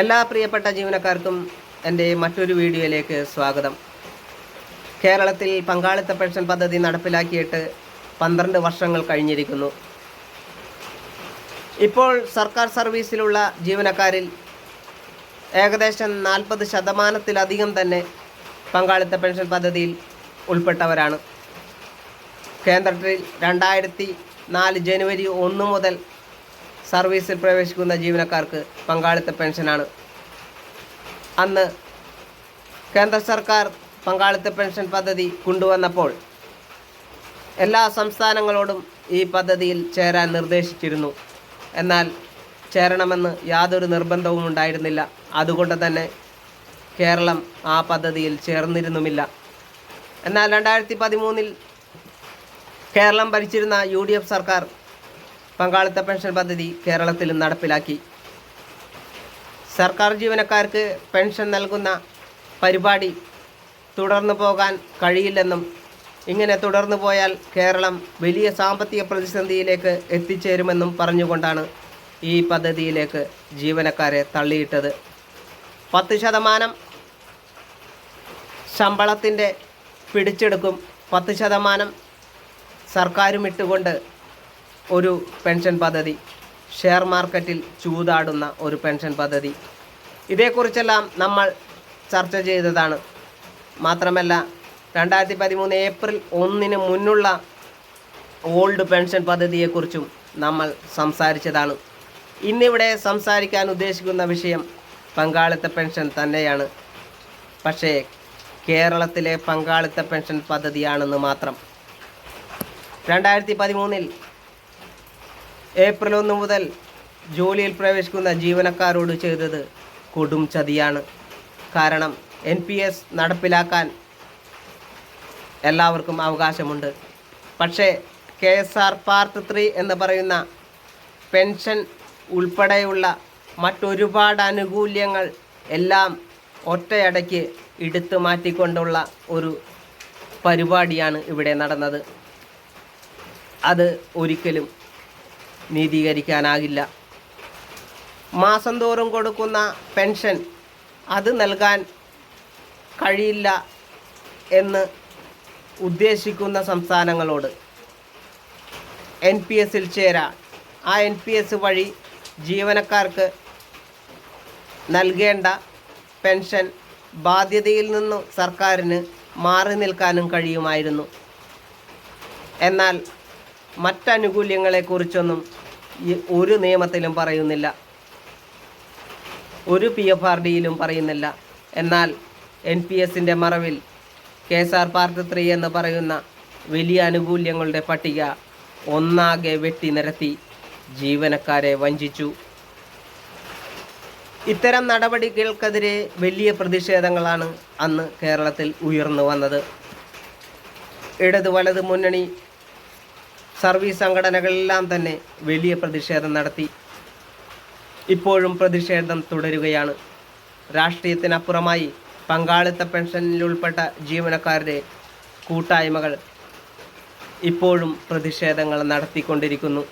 എല്ലാ പ്രിയപ്പെട്ട ജീവനക്കാർക്കും എന്റെ മറ്റൊരു വീഡിയോയിലേക്ക് സ്വാഗതം. കേരളത്തിൽ പങ്കാളിത്ത പെൻഷൻ പദ്ധതി നടപ്പിലാക്കിയിട്ട് പന്ത്രണ്ട് വർഷങ്ങൾ കഴിഞ്ഞിരിക്കുന്നു. ഇപ്പോൾ സർക്കാർ സർവീസിലുള്ള ജീവനക്കാരിൽ ഏകദേശം നാൽപ്പത് ശതമാനത്തിലധികം തന്നെ പങ്കാളിത്ത പെൻഷൻ പദ്ധതിയിൽ ഉൾപ്പെട്ടവരാണ്. കേന്ദ്രത്തിൽ രണ്ടായിരത്തി നാല് ജനുവരി ഒന്ന് മുതൽ സർവീസിൽ പ്രവേശിക്കുന്ന ജീവനക്കാർക്ക് പങ്കാളിത്ത പെൻഷനാണ്. അന്ന് കേന്ദ്ര സർക്കാർ പങ്കാളിത്ത പെൻഷൻ പദ്ധതി കൊണ്ടുവന്നപ്പോൾ എല്ലാ സംസ്ഥാനങ്ങളോടും ഈ പദ്ധതിയിൽ ചേരാൻ നിർദ്ദേശിച്ചിരുന്നു. എന്നാൽ ചേരണമെന്ന് യാതൊരു നിർബന്ധവും ഉണ്ടായിരുന്നില്ല. അതുകൊണ്ട് തന്നെ കേരളം ആ പദ്ധതിയിൽ ചേർന്നിരുന്നുമില്ല. എന്നാൽ രണ്ടായിരത്തി പതിമൂന്നിൽ കേരളം ഭരിച്ചിരുന്ന യു ഡി എഫ് സർക്കാർ പങ്കാളിത്ത പെൻഷൻ പദ്ധതി കേരളത്തിൽ നടപ്പിലാക്കി. സർക്കാർ ജീവനക്കാർക്ക് പെൻഷൻ നൽകുന്ന പരിപാടി തുടർന്നു പോകാൻ കഴിയില്ലെന്നും ഇങ്ങനെ തുടർന്നു പോയാൽ കേരളം വലിയ സാമ്പത്തിക പ്രതിസന്ധിയിലേക്ക് എത്തിച്ചേരുമെന്നും പറഞ്ഞുകൊണ്ടാണ് ഈ പദ്ധതിയിലേക്ക് ജീവനക്കാരെ തള്ളിയിട്ടത്. പത്ത് ശതമാനം ശമ്പളത്തിന്റെ പിടിച്ചെടുക്കും പത്ത് ശതമാനം സർക്കാരും ഇട്ടുകൊണ്ട് ഒരു പെൻഷൻ പദ്ധതി. ഷെയർ മാർക്കറ്റിൽ ചൂതാടുന്ന ഒരു പെൻഷൻ പദ്ധതി. ഇതേക്കുറിച്ചെല്ലാം നമ്മൾ ചർച്ച ചെയ്തതാണ്. മാത്രമല്ല രണ്ടായിരത്തി പതിമൂന്ന് ഏപ്രിൽ ഒന്നിന് മുന്നുള്ള ഓൾഡ് പെൻഷൻ പദ്ധതിയെക്കുറിച്ചും നമ്മൾ സംസാരിച്ചതാണ്. ഇന്നിവിടെ സംസാരിക്കാൻ ഉദ്ദേശിക്കുന്ന വിഷയം പങ്കാളിത്ത പെൻഷൻ തന്നെയാണ്. പക്ഷേ കേരളത്തിലെ പങ്കാളിത്ത പെൻഷൻ പദ്ധതിയാണെന്ന് മാത്രം. രണ്ടായിരത്തി പതിമൂന്നിൽ ഏപ്രിൽ ഒന്ന് മുതൽ ജോലിയിൽ പ്രവേശിക്കുന്ന ജീവനക്കാരോട് ചെയ്തത് കൊടും ചതിയാണ്. കാരണം എൻ പി എസ് നടപ്പിലാക്കാൻ എല്ലാവർക്കും അവകാശമുണ്ട്. പക്ഷേ K S R part three എന്ന് പറയുന്ന പെൻഷൻ ഉൾപ്പെടെയുള്ള മറ്റൊരുപാട് ആനുകൂല്യങ്ങൾ എല്ലാം ഒറ്റയടയ്ക്ക് എടുത്തു മാറ്റിക്കൊണ്ടുള്ള ഒരു പരിപാടിയാണ് ഇവിടെ നടന്നത്. അത് ഒരിക്കലും നീതീകരിക്കാനാകില്ല. മാസം തോറും കൊടുക്കുന്ന പെൻഷൻ അത് നൽകാൻ കഴിയില്ല എന്ന് ഉദ്ദേശിക്കുന്ന സംസ്ഥാനങ്ങളോട് എൻ പി എസിൽ ചേരാൻ. ആ എൻ പി എസ് വഴി ജീവനക്കാർക്ക് നൽകേണ്ട പെൻഷൻ ബാധ്യതയിൽ നിന്ന് സർക്കാരിന് മാറി നിൽക്കാനും കഴിയുമായിരുന്നു. എന്നാൽ മറ്റാനുകൂല്യങ്ങളെക്കുറിച്ചൊന്നും ഒരു നിയമത്തിലും പറയുന്നില്ല. ഒരു പി എഫ് ആർ ഡിയിലും പറയുന്നില്ല. എന്നാൽ എൻ പി എസിന്റെ മറവിൽ K S R part three എന്ന് പറയുന്ന വലിയ ആനുകൂല്യങ്ങളുടെ പട്ടിക ഒന്നാകെ വെട്ടി നിരത്തി ജീവനക്കാരെ വഞ്ചിച്ചു. ഇത്തരം നടപടികൾക്കെതിരെ വലിയ പ്രതിഷേധങ്ങളാണ് അന്ന് കേരളത്തിൽ ഉയർന്നു വന്നത്. ഇടതു വലത് മുന്നണി സർവീസ് സംഘടനകളെല്ലാം തന്നെ വലിയ പ്രതിഷേധം നടത്തി. ഇപ്പോഴും പ്രതിഷേധം തുടരുകയാണ്. രാഷ്ട്രീയത്തിനപ്പുറമായി പങ്കാളിത്ത പെൻഷനിൽ ഉൾപ്പെട്ട ജീവനക്കാരുടെ കൂട്ടായ്മകൾ ഇപ്പോഴും പ്രതിഷേധങ്ങൾ നടത്തിക്കൊണ്ടിരിക്കുന്നു.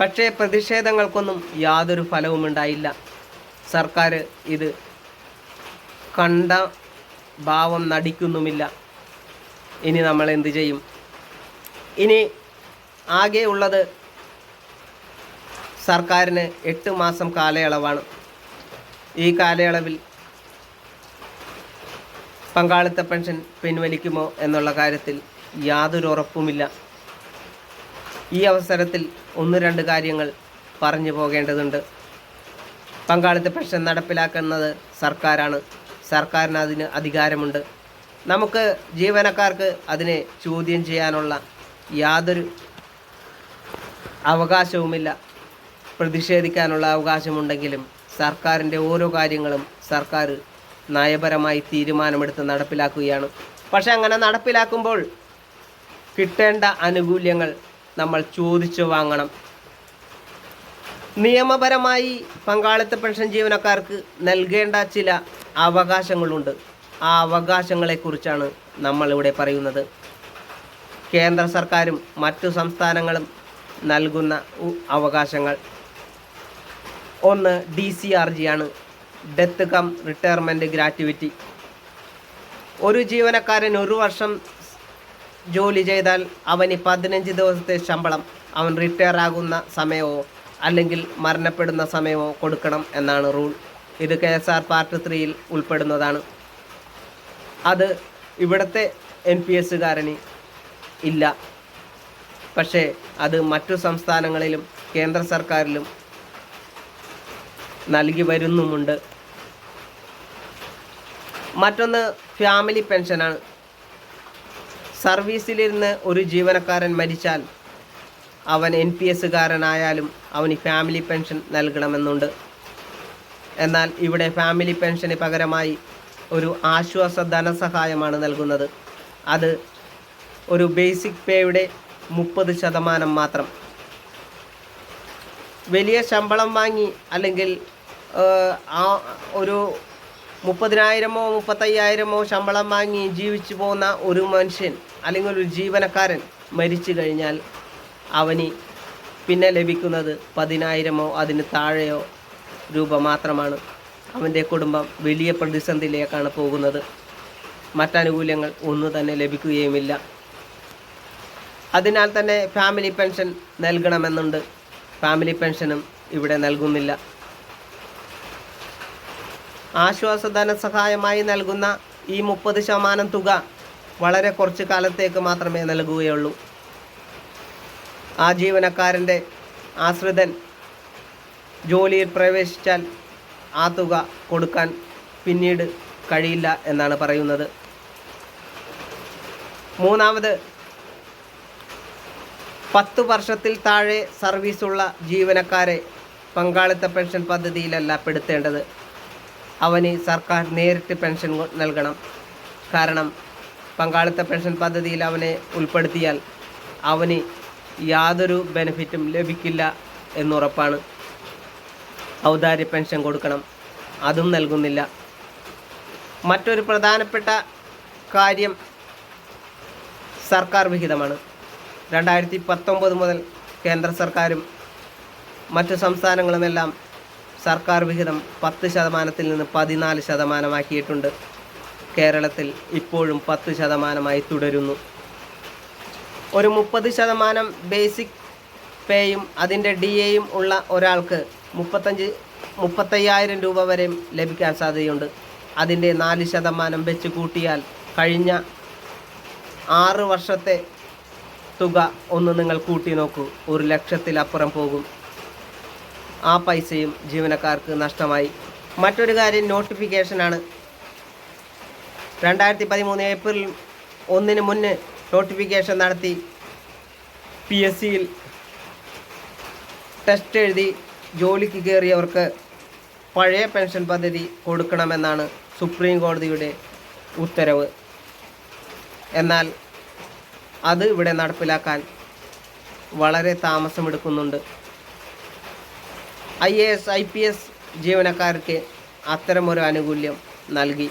പക്ഷേ പ്രതിഷേധങ്ങൾക്കൊന്നും യാതൊരു ഫലവും ഉണ്ടായില്ല. സർക്കാർ ഇത് കണ്ട ഭാവം നടിക്കുന്നുമില്ല. ഇനി നമ്മൾ എന്ത് ചെയ്യും? ഇനി ആകെ ഉള്ളത് സർക്കാരിന് എട്ട് മാസം കാലയളവാണ്. ഈ കാലയളവിൽ പങ്കാളിത്ത പെൻഷൻ പിൻവലിക്കുമോ എന്നുള്ള കാര്യത്തിൽ യാതൊരു ഉറപ്പുമില്ല ഈ അവസരത്തിൽ ഒന്ന് രണ്ട് കാര്യങ്ങൾ പറഞ്ഞു പോകേണ്ടതുണ്ട്. പങ്കാളിത്ത പെൻഷൻ നടപ്പിലാക്കുന്നത് സർക്കാരാണ്. സർക്കാരിന് അതിന് അധികാരമുണ്ട്. നമുക്ക് ജീവനക്കാർക്ക് അതിനെ ചോദ്യം ചെയ്യാനുള്ള യാതൊരു അവകാശവുമില്ല. പ്രതിഷേധിക്കാനുള്ള അവകാശമുണ്ടെങ്കിലും സർക്കാരിന്റെ ഓരോ കാര്യങ്ങളും സർക്കാർ നയപരമായി തീരുമാനമെടുത്ത് നടപ്പിലാക്കുകയാണ്. പക്ഷെ അങ്ങനെ നടപ്പിലാക്കുമ്പോൾ കിട്ടേണ്ട ആനുകൂല്യങ്ങൾ നമ്മൾ ചോദിച്ചു വാങ്ങണം. നിയമപരമായി പങ്കാളിത്ത പെൻഷൻ ജീവനക്കാർക്ക് നൽകേണ്ട ചില അവകാശങ്ങളുണ്ട്. ആ അവകാശങ്ങളെക്കുറിച്ചാണ് നമ്മളിവിടെ പറയുന്നത്. കേന്ദ്ര സർക്കാരും മറ്റു സംസ്ഥാനങ്ങളും നൽകുന്ന അവകാശങ്ങൾ. ഒന്ന് ഡി സി ആർ ജി ആണ് ഡെത്ത് കം റിട്ടയർമെന്റ് ഗ്രാറ്റുവിറ്റി. ഒരു ജീവനക്കാരൻ ഒരു വർഷം ജോലി ചെയ്താൽ അവന് പതിനഞ്ച് ദിവസത്തെ ശമ്പളം അവൻ റിട്ടയർ ആകുന്ന സമയമോ അല്ലെങ്കിൽ മരണപ്പെടുന്ന സമയമോ കൊടുക്കണം എന്നാണ് റൂൾ. ഇത് കെ എസ് ആർ പാർട്ട് ത്രീയിൽ ഉൾപ്പെടുന്നതാണ്. അത് ഇവിടുത്തെ എൻ പി എസ്സുകാരന് ഇല്ല. പക്ഷേ അത് മറ്റു സംസ്ഥാനങ്ങളിലും കേന്ദ്ര സർക്കാരിലും നൽകി വരുന്നുമുണ്ട്. മറ്റൊന്ന് ഫാമിലി പെൻഷനാണ്. സർവീസിലിരുന്ന് ഒരു ജീവനക്കാരൻ മരിച്ചാൽ അവൻ എൻ പി എസ്സുകാരനായാലും അവന് ഫാമിലി പെൻഷൻ നൽകണമെന്നുണ്ട്. എന്നാൽ ഇവിടെ ഫാമിലി പെൻഷന് പകരമായി ഒരു ആശ്വാസ ധനസഹായമാണ് നൽകുന്നത്. അത് ഒരു ബേസിക് പേയുടെ മുപ്പത് ശതമാനം മാത്രം. വലിയ ശമ്പളം വാങ്ങി അല്ലെങ്കിൽ ആ ഒരു മുപ്പതിനായിരമോ മുപ്പത്തയ്യായിരമോ ശമ്പളം വാങ്ങി ജീവിച്ചു പോകുന്ന ഒരു മനുഷ്യൻ അല്ലെങ്കിൽ ഒരു ജീവനക്കാരൻ മരിച്ചു കഴിഞ്ഞാൽ അവന് പിന്നെ ലഭിക്കുന്നത് പതിനായിരമോ അതിന് താഴെയോ രൂപ മാത്രമാണ്. അവന്റെ കുടുംബം വലിയ പ്രതിസന്ധിയിലേക്കാണ് പോകുന്നത്. മറ്റാനുകൂല്യങ്ങൾ ഒന്നു തന്നെ ലഭിക്കുകയുമില്ല. അതിനാൽ തന്നെ ഫാമിലി പെൻഷൻ നൽകണമെന്നുണ്ട്. ഫാമിലി പെൻഷനും ഇവിടെ നൽകുന്നില്ല. ആശ്വാസ ധനസഹായമായി നൽകുന്ന ഈ മുപ്പത് ശതമാനം തുക വളരെ കുറച്ച് കാലത്തേക്ക് മാത്രമേ നൽകുകയുള്ളൂ. ആ ജീവനക്കാരന്റെ ആശ്രിതൻ ജോലിയിൽ പ്രവേശിച്ചാൽ ആ തുക കൊടുക്കാൻ പിന്നീട് കഴിയില്ല എന്നാണ് പറയുന്നത്. മൂന്നാമത് പത്ത് വർഷത്തിൽ താഴെ സർവീസുള്ള ജീവനക്കാരെ പങ്കാളിത്ത പെൻഷൻ പദ്ധതിയിലല്ല പെടുത്തേണ്ടത്. അവന് സർക്കാർ നേരിട്ട് പെൻഷൻ നൽകണം. കാരണം പങ്കാളിത്ത പെൻഷൻ പദ്ധതിയിൽ അവനെ ഉൾപ്പെടുത്തിയാൽ അവന് യാതൊരു ബെനിഫിറ്റും ലഭിക്കില്ല എന്നുറപ്പാണ്. ഔദാര്യ പെൻഷൻ കൊടുക്കണം. അതും നൽകുന്നില്ല. മറ്റൊരു പ്രധാനപ്പെട്ട കാര്യം സർക്കാർ വിഹിതമാണ്. രണ്ടായിരത്തി പത്തൊമ്പത് മുതൽ കേന്ദ്ര സർക്കാരും മറ്റു സംസ്ഥാനങ്ങളുമെല്ലാം സർക്കാർ വിഹിതം പത്ത് ശതമാനത്തിൽ നിന്ന് പതിനാല് ശതമാനമാക്കിയിട്ടുണ്ട്. കേരളത്തിൽ ഇപ്പോഴും പത്ത് ശതമാനമായി തുടരുന്നു. ഒരു മുപ്പത് ശതമാനം ബേസിക് പേയും അതിന്റെ ഡി എയും ഉള്ള ഒരാൾക്ക് മുപ്പത്തഞ്ച് മുപ്പത്തയ്യായിരം രൂപ വരെയും ലഭിക്കാൻ സാധ്യതയുണ്ട്. അതിന്റെ നാല് ശതമാനം വെച്ച് കൂട്ടിയാൽ കഴിഞ്ഞ ആറ് വർഷത്തെ തുക ഒന്ന് നിങ്ങൾ കൂട്ടി നോക്കൂ. ഒരു ലക്ഷത്തിലപ്പുറം പോകും. ആ പൈസയും ജീവനക്കാർക്ക് നഷ്ടമായി. മറ്റൊരു കാര്യം നോട്ടിഫിക്കേഷനാണ് രണ്ടായിരത്തി പതിമൂന്ന് ഏപ്രിൽ ഒന്നിന് മുന്നേ നോട്ടിഫിക്കേഷൻ നടത്തി. പി എസ് സിയിൽ ടെസ്റ്റ് എഴുതി ജോലിക്ക് കയറിയവർക്ക് പഴയ പെൻഷൻ പദ്ധതി കൊടുക്കണമെന്നാണ് സുപ്രീം കോടതിയുടെ ഉത്തരവ്. എന്നാൽ അത് ഇവിടെ നടപ്പിലാക്കാൻ വളരെ താമസമെടുക്കുന്നുണ്ട്. I A S I P S ജീവനക്കാർക്ക് അത്തരമൊരു ആനുകൂല്യം നൽകി.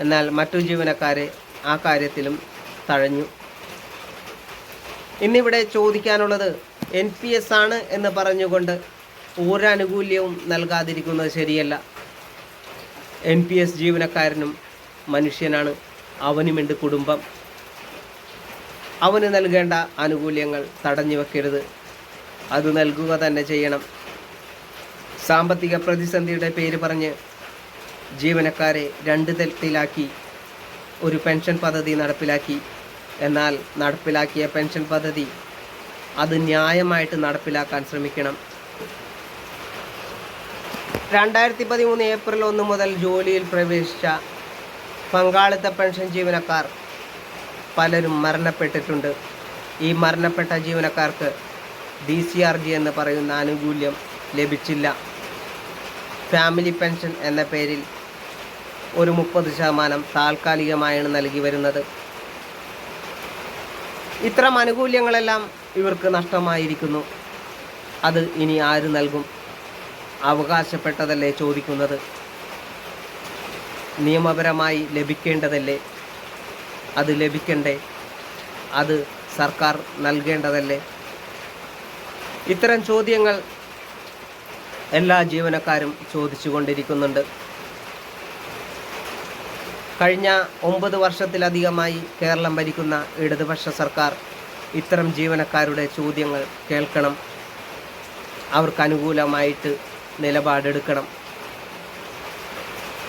എന്നാൽ മറ്റു ജീവനക്കാരെ ആ കാര്യത്തിലും തഴഞ്ഞു. ഇന്നിവിടെ ചോദിക്കാനുള്ളത് എൻ പി എസ് ആണ് എന്ന് പറഞ്ഞുകൊണ്ട് ഒരാനുകൂല്യവും നൽകാതിരിക്കുന്നത് ശരിയല്ല. എൻ പി എസ് ജീവനക്കാരനും മനുഷ്യനാണ് അവനുമുണ്ട് കുടുംബം. അവന് നൽകേണ്ട ആനുകൂല്യങ്ങൾ തടഞ്ഞു വെക്കരുത്. അത് നൽകുക തന്നെ ചെയ്യണം. സാമ്പത്തിക പ്രതിസന്ധിയുടെ പേര് പറഞ്ഞ് ജീവനക്കാരെ രണ്ട് തരത്തിലാക്കി. ഒരു പെൻഷൻ പദ്ധതി നടപ്പിലാക്കി. എന്നാൽ നടപ്പിലാക്കിയ പെൻഷൻ പദ്ധതി അത് ന്യായമായിട്ട് നടപ്പിലാക്കാൻ ശ്രമിക്കണം. രണ്ടായിരത്തി പതിമൂന്ന് ഏപ്രിൽ ഒന്ന് മുതൽ ജോലിയിൽ പ്രവേശിച്ച പങ്കാളിത്ത പെൻഷൻ ജീവനക്കാർ പലരും മരണപ്പെട്ടിട്ടുണ്ട്. ഈ മരണപ്പെട്ട ജീവനക്കാർക്ക് ഡി സി ആർ ജി എന്ന് പറയുന്ന ആനുകൂല്യം ലഭിച്ചില്ല. ഫാമിലി പെൻഷൻ എന്ന പേരിൽ ഒരു മുപ്പത് ശതമാനം താൽക്കാലികമായാണ് നൽകി വരുന്നത്. ഇത്തരം ആനുകൂല്യങ്ങളെല്ലാം ഇവർക്ക് നഷ്ടമായിരിക്കുന്നു. അത് ഇനി ആര് നൽകും? അവകാശപ്പെട്ടതല്ലേ ചോദിക്കുന്നത്? നിയമപരമായി ലഭിക്കേണ്ടതല്ലേ? അത് ലഭിക്കണ്ടേ? അത് സർക്കാർ നൽകേണ്ടതല്ലേ? ഇത്തരം ചോദ്യങ്ങൾ എല്ലാ ജീവനക്കാരും ചോദിച്ചു കൊണ്ടിരിക്കുന്നുണ്ട് കഴിഞ്ഞ ഒമ്പത് വർഷത്തിലധികമായി കേരളം ഭരിക്കുന്ന ഇടതുപക്ഷ സർക്കാർ ഇത്തരം ജീവനക്കാരുടെ ചോദ്യങ്ങൾ കേൾക്കണം. അവർക്ക് അനുകൂലമായിട്ട് നിലപാടെടുക്കണം.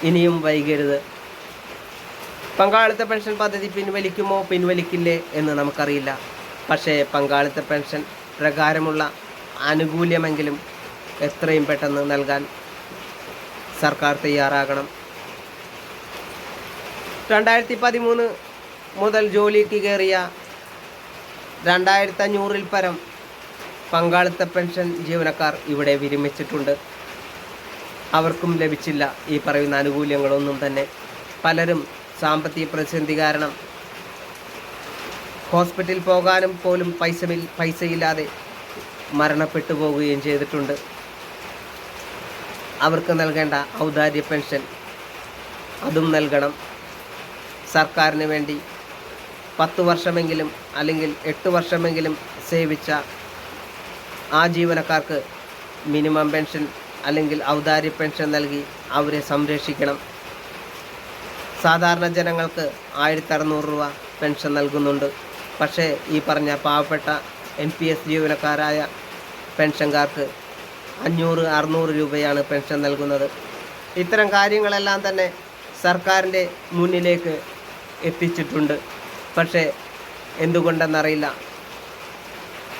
ഇനിയും വൈകരുത്. പങ്കാളിത്ത പെൻഷൻ പദ്ധതി പിൻവലിക്കുമോ പിൻവലിക്കില്ലേ എന്ന് നമുക്കറിയില്ല. പക്ഷേ പങ്കാളിത്ത പെൻഷൻ പ്രകാരമുള്ള ആനുകൂല്യമെങ്കിലും എത്രയും പെട്ടെന്ന് നൽകാൻ സർക്കാർ തയ്യാറാകണം. രണ്ടായിരത്തി പതിമൂന്ന് മുതൽ ജോലിക്ക് കയറിയ രണ്ടായിരത്തി അഞ്ഞൂറിൽ പരം പങ്കാളിത്ത പെൻഷൻ ജീവനക്കാർ ഇവിടെ വിരമിച്ചിട്ടുണ്ട്. അവർക്കും ലഭിച്ചില്ല ഈ പറയുന്ന ആനുകൂല്യങ്ങളൊന്നും തന്നെ. പലരും സാമ്പത്തിക പ്രതിസന്ധി കാരണം. ഹോസ്പിറ്റലിൽ പോകാനും പോലും പൈസ പൈസയില്ലാതെ മരണപ്പെട്ടു പോവുകയും ചെയ്തിട്ടുണ്ട്. അവർക്ക് നൽകേണ്ട ഔദാര്യ പെൻഷൻ അതും നൽകണം. സർക്കാരിന് വേണ്ടി പത്ത് വർഷമെങ്കിലും അല്ലെങ്കിൽ എട്ട് വർഷമെങ്കിലും സേവിച്ച ആ ജീവനക്കാർക്ക് മിനിമം പെൻഷൻ അല്ലെങ്കിൽ ഔദാര്യ പെൻഷൻ നൽകി അവരെ സംരക്ഷിക്കണം. സാധാരണ ജനങ്ങൾക്ക് ആയിരത്തി അറുന്നൂറ് രൂപ പെൻഷൻ നൽകുന്നുണ്ട്. പക്ഷേ ഈ പറഞ്ഞ പാവപ്പെട്ട എൻ പി എസ് ജീവനക്കാരായ പെൻഷൻകാർക്ക് അഞ്ഞൂറ് അറുന്നൂറ് രൂപയാണ് പെൻഷൻ നൽകുന്നത്. ഇത്തരം കാര്യങ്ങളെല്ലാം തന്നെ സർക്കാരിന്റെ മുന്നിലേക്ക് എത്തിച്ചിട്ടുണ്ട്. പക്ഷേ എന്തുകൊണ്ടെന്നറിയില്ല.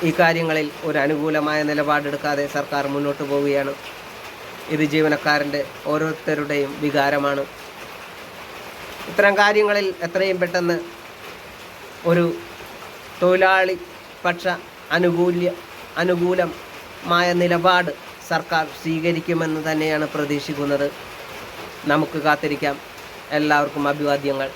ഈ കാര്യങ്ങളിൽ ഒരു അനുകൂലമായ നിലപാടെടുക്കാതെ സർക്കാർ മുന്നോട്ട് പോവുകയാണ്. ഇത് ജീവനക്കാരന്റെ ഓരോരുത്തരുടെയും വികാരമാണ്. ഇത്തരം കാര്യങ്ങളിൽ എത്രയും പെട്ടെന്ന് ഒരു തൊഴിലാളി പക്ഷ അനുകൂല്യ അനുകൂലമായ നിലപാട് സർക്കാർ സ്വീകരിക്കുമെന്ന് തന്നെയാണ് പ്രതീക്ഷിക്കുന്നത്. നമുക്ക് കാത്തിരിക്കാം. എല്ലാവർക്കും അഭിവാദ്യങ്ങൾ.